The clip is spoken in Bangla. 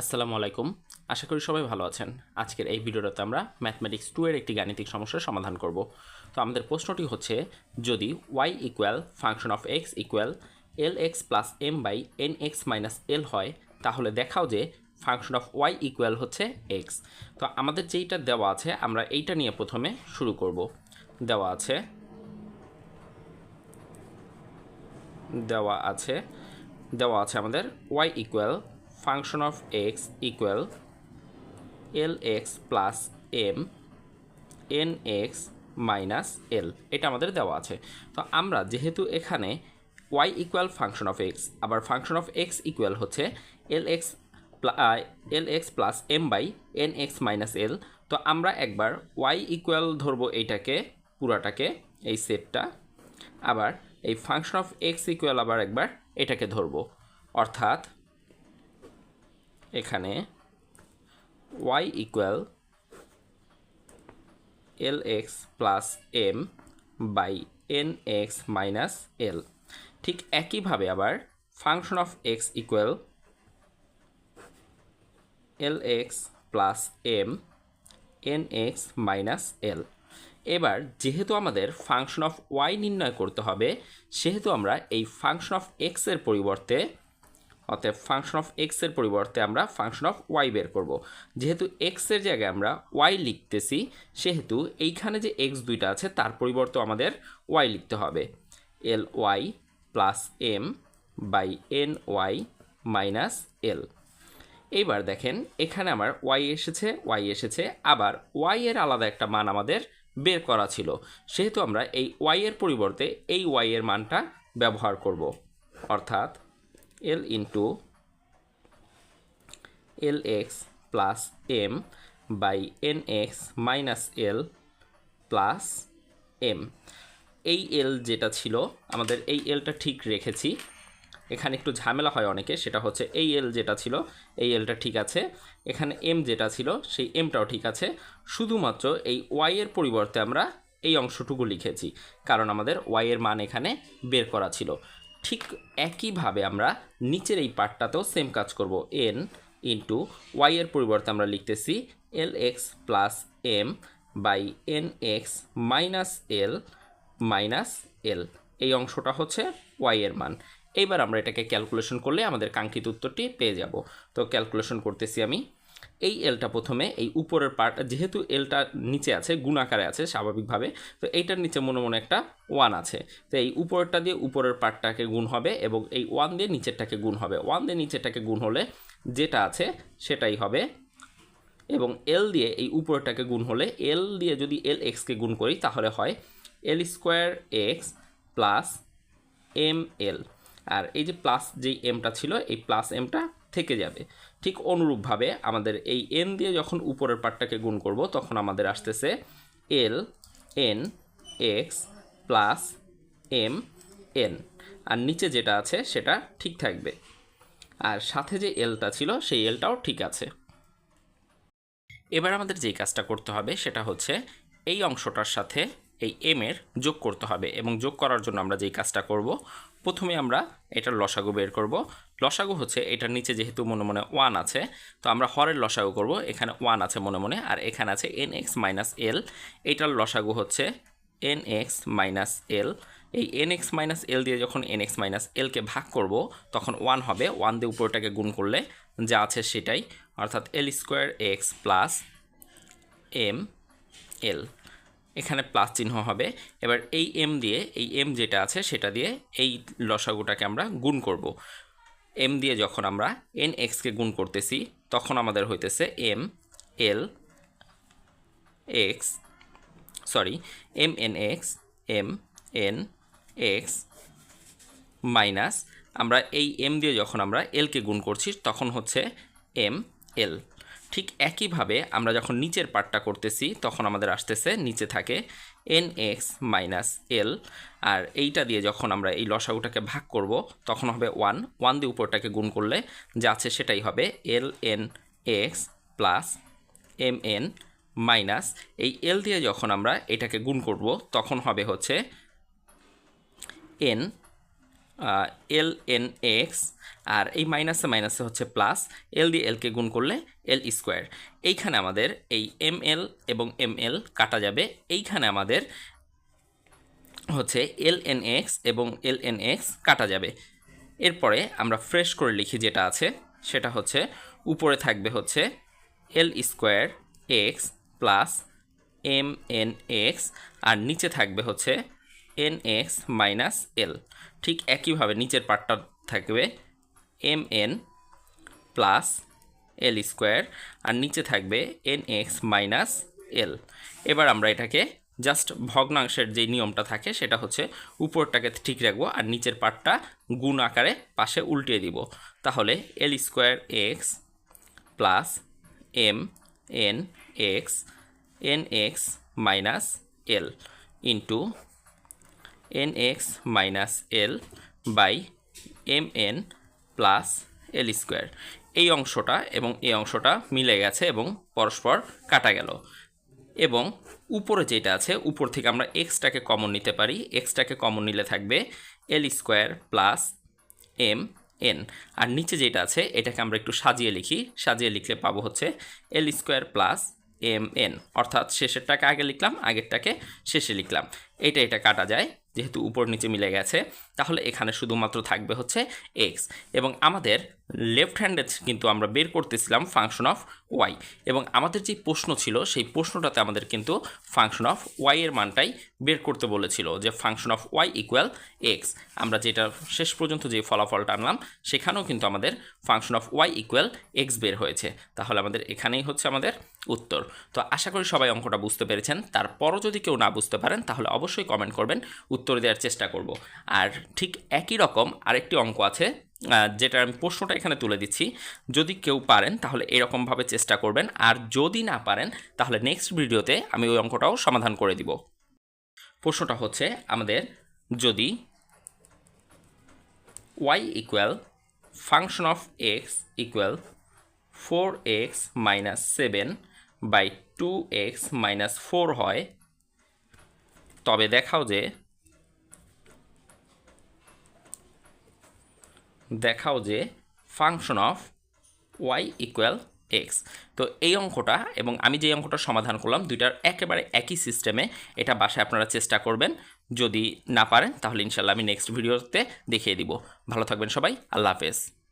আসসালামু আলাইকুম। আশা করি সবাই ভালো আছেন। আজকের এই ভিডিওটাতে আমরা ম্যাথমেটিক্স টু এর একটি গাণিতিক সমস্যার সমাধান করব। তো আমাদের প্রশ্নটি হচ্ছে, যদি y equal function of x equal l x plus m by n x minus l হয়, তাহলে দেখাও যে ফাংশন অফ ওয়াই ইকুয়াল হচ্ছে এক্স তো আমাদের যেইটা দেওয়া আছে, আমরা এইটা নিয়ে প্রথমে শুরু করব। দেওয়া আছে দেওয়া আছে দেওয়া আছে আমাদের y equal x equal l x plus m, n x minus l. এটা আমাদের দেওয়া আছে। তো আমরা যেহেতু এখানে y equal function of x, আবার ফাংশন অফ এক্স ইকুয়াল হচ্ছে l x l x plus m by n x minus l. তো আমরা একবার y ইকুয়াল ধরবো এইটাকে, পুরাটাকে, এই সেটটা। আবার এই ফাংশন অফ এক্স ইকুয়াল আবার একবার এটাকে ধরবো। অর্থাৎ এখানে y equal l x plus m by n x minus l ঠিক একইভাবে আবার function of x equal l x plus m n x minus l এবার যেহেতু আমাদের ফাংশন অফ ওয়াই নির্ণয় করতে হবে, সেহেতু আমরা এই ফাংশন অফ এক্সের পরিবর্তে অতএব ফাংশন অফ এক্সের পরিবর্তে আমরা ফাংশন অফ ওয়াই বের করব। যেহেতু এক্সের জায়গায় আমরা ওয়াই লিখতেছি, সেহেতু এইখানে যে এক্স দুইটা আছে, তার পরিবর্তে আমাদের ওয়াই লিখতে হবে। L y plus m by n y minus l এইবার দেখেন, এখানে আমার ওয়াই এসেছে ওয়াই এসেছে, আবার ওয়াই এর আলাদা একটা মান আমাদের বের করা ছিল। সেহেতু আমরা এই ওয়াই এর পরিবর্তে এই ওয়াই এর মানটা ব্যবহার করব। অর্থাৎ l into l x plus m by n x minus l plus m এই এল যেটা ছিল, আমাদের এই এলটা ঠিক রেখেছি। এখানে একটু ঝামেলা হয় অনেকে সেটা হচ্ছে এই এল যেটা ছিল, এই এলটা ঠিক আছে। এখানে এম যেটা ছিল, সেই এমটাও ঠিক আছে। শুধুমাত্র এই ওয়াই এর পরিবর্তে আমরা এই অংশটুকু লিখেছি, কারণ আমাদের ওয়াই এর মান এখানে বের করা ছিল। ঠিক একইভাবে আমরা নিচের এই পার্টটাতেও সেম কাজ করব। এন ইন্টু ওয়াই এর পরিবর্তে আমরা লিখতেছি l x plus m by n x minus l minus l এই অংশটা হচ্ছে ওয়াই এর মান। এইবার আমরা এটাকে ক্যালকুলেশন করলে আমাদের কাঙ্ক্ষিত উত্তরটি পেয়ে যাব। তো ক্যালকুলেশন করতেছি আমি এই এলটা প্রথমে এই উপরের পার্ট যেহেতু এলটা নিচে আছে, গুণাকারে আছে, স্বাভাবিকভাবে, তো এইটার নিচে মনে মনে একটা ওয়ান আছে। তো এই উপরেরটা দিয়ে উপরের পার্টটাকে গুণ হবে এবং এই ওয়ান দিয়ে নিচেরটাকে গুণ হবে। ওয়ান দিয়ে নিচেরটাকে গুণ হলে যেটা আছে সেটাই হবে। এবং এল দিয়ে এই উপরেরটাকে গুণ হলে এল দিয়ে যদি এল এক্সকে গুণ করি, তাহলে হয় l square x plus m l আর এই যে প্লাস যেই এমটা ছিল, এই প্লাস এমটা থেকে যাবে। ঠিক অনুরূপভাবে আমাদের এই এন দিয়ে যখন উপরের পার্টটাকে গুণ করব, তখন আমাদের আসতেছে l n x plus m n আর নিচে যেটা আছে, সেটা ঠিক থাকবে। আর সাথে যে এলটা ছিল, সেই এলটাও ঠিক আছে। এবার আমাদের যেই কাজটা করতে হবে, সেটা হচ্ছে এই অংশটার সাথে এই এম এর যোগ করতে হবে এবং যোগ করার জন্য আমরা যেই কাজটা করব, প্রথমে আমরা এটার লসাগু বের করব। লসাগু হচ্ছে এটার নিচে যেহেতু মনে মনে ওয়ান আছে, তো আমরা হরের লসাগু করব। এখানে ওয়ান আছে মনে মনে, আর এখানে আছে এন এক্স মাইনাস এল এইটার লসাগু হচ্ছে এন এক্স মাইনাস এল এই এন এক্স মাইনাস এল দিয়ে যখন এন এক্স মাইনাস এলকে ভাগ করব, তখন ওয়ান হবে। ওয়ান দিয়ে উপরটাকে গুণ করলে যা আছে সেটাই, অর্থাৎ l square x plus m l এখানে প্লাস চিহ্ন হবে। এবার এই এম দিয়ে, এই এম যেটা আছে সেটা দিয়ে এই লসাগুটাকে আমরা গুণ করব। এম দিয়ে যখন আমরা এন এক্সকে গুণ করতেছি, তখন আমাদের হইতেছে m l x sorry m n x m n x minus আমরা এই এম দিয়ে যখন আমরা এলকে গুণ করছি, তখন হচ্ছে এম এল ঠিক একইভাবে আমরা যখন নিচের পার্টটা করতেছি, তখন আমাদের আসতেছে নিচে থাকে এন এক্স মাইনাস এল আর এইটা দিয়ে যখন আমরা এই লসাগুটাকে ভাগ করব, তখন হবে ওয়ান ওয়ান দিয়ে উপরটাকে গুণ করলে যা আছে সেটাই হবে l n x plus m n minus এই এল দিয়ে যখন আমরা এটাকে গুণ করব, তখন হবে হচ্ছে এন এল এন এক্স আর এই মাইনাসে মাইনাসে হচ্ছে প্লাস এল দিয়ে এলকে গুণ করলে এল স্কোয়ার এইখানে আমাদের এই এম এল এবং এম এল কাটা যাবে। এইখানে আমাদের হচ্ছে এল এন এক্স এবং এল এন এক্স কাটা যাবে। এরপরে আমরা ফ্রেশ করে লিখি যেটা আছে, সেটা হচ্ছে উপরে থাকবে হচ্ছে l square x plus m n x আর নিচে থাকবে হচ্ছে এন এক্স মাইনাস এল। ঠিক একইভাবে নিচের পার্টটা থাকবে m n plus l square, আর নিচে থাকবে এন এক্স মাইনাস এল। এবার আমরা এটাকে জাস্ট ভগ্নাংশের যে নিয়মটা থাকে, সেটা হচ্ছে উপরটাকে ঠিক রাখব আর নিচের পার্টটা গুণ আকারে পাশে উল্টিয়ে দিব। তাহলে l square x plus m n x n x minus l into n x minus l by m n plus l square এই অংশটা এবং এই অংশটা মিলে গেছে এবং পরস্পর কাটা গেল। এবং উপরে যেটা আছে, উপর থেকে আমরা এক্সটাকে কমন নিতে পারি। এক্সটাকে কমন নিলে থাকবে l square plus m n আর নিচে যেটা আছে, এটাকে আমরা একটু সাজিয়ে লিখি। সাজিয়ে লিখলে পাবো হচ্ছে l square plus m n অর্থাৎ শেষেরটাকে আগে লিখলাম, আগেরটাকে শেষে লিখলাম। এটা এটা কাটা যায়। যেহেতু উপর নিচে মিলে গেছে তাহলে এখানে শুধুমাত্র থাকবে হচ্ছে এক্স এবং আমাদের লেফট হ্যান্ডে কিন্তু আমরা বের করতেছিলাম ফাংশন অফ ওয়াই এবং আমাদের যে প্রশ্ন ছিল, সেই প্রশ্নটাতে আমাদের কিন্তু ফাংশন অফ ওয়াই এর মানটাই বের করতে বলেছিল যে function of y equal x আমরা যেটা শেষ পর্যন্ত যে ফলাফলটা আনলাম, সেখানেও কিন্তু আমাদের function of y equal x বের হয়েছে। তাহলে আমাদের এখানেই হচ্ছে আমাদের উত্তর। তো আশা করি সবাই অঙ্কটা বুঝতে পেরেছেন। তারপরও যদি কেউ না বুঝতে পারেন, তাহলে অবশ্যই কমেন্ট করবেন, উত্তর দেওয়ার চেষ্টা করব। আর ঠিক একই রকম আরেকটি অঙ্ক আছে যেটা আমি প্রশ্নটা এখানে তুলে দিচ্ছি। যদি কেউ পারেন, তাহলে এরকমভাবে চেষ্টা করবেন। আর যদি না পারেন, তাহলে নেক্সট ভিডিওতে আমি ওই অঙ্কটাও সমাধান করে দিব। প্রশ্নটা হচ্ছে আমাদের, যদি y equal function of x equal four x minus seven by two x minus four হয়, তবে দেখাও যে দেখাও যে function of y equal x তো এই অঙ্কটা এবং আমি যে অঙ্কটা সমাধান করলাম, দুইটার একেবারে একই সিস্টেমে এটা বাসায় আপনারা চেষ্টা করবেন। যদি না পারেন, তাহলে ইনশাল্লাহ আমি নেক্সট ভিডিওতে দেখিয়ে দিব। ভালো থাকবেন সবাই, আল্লাহ হাফেজ।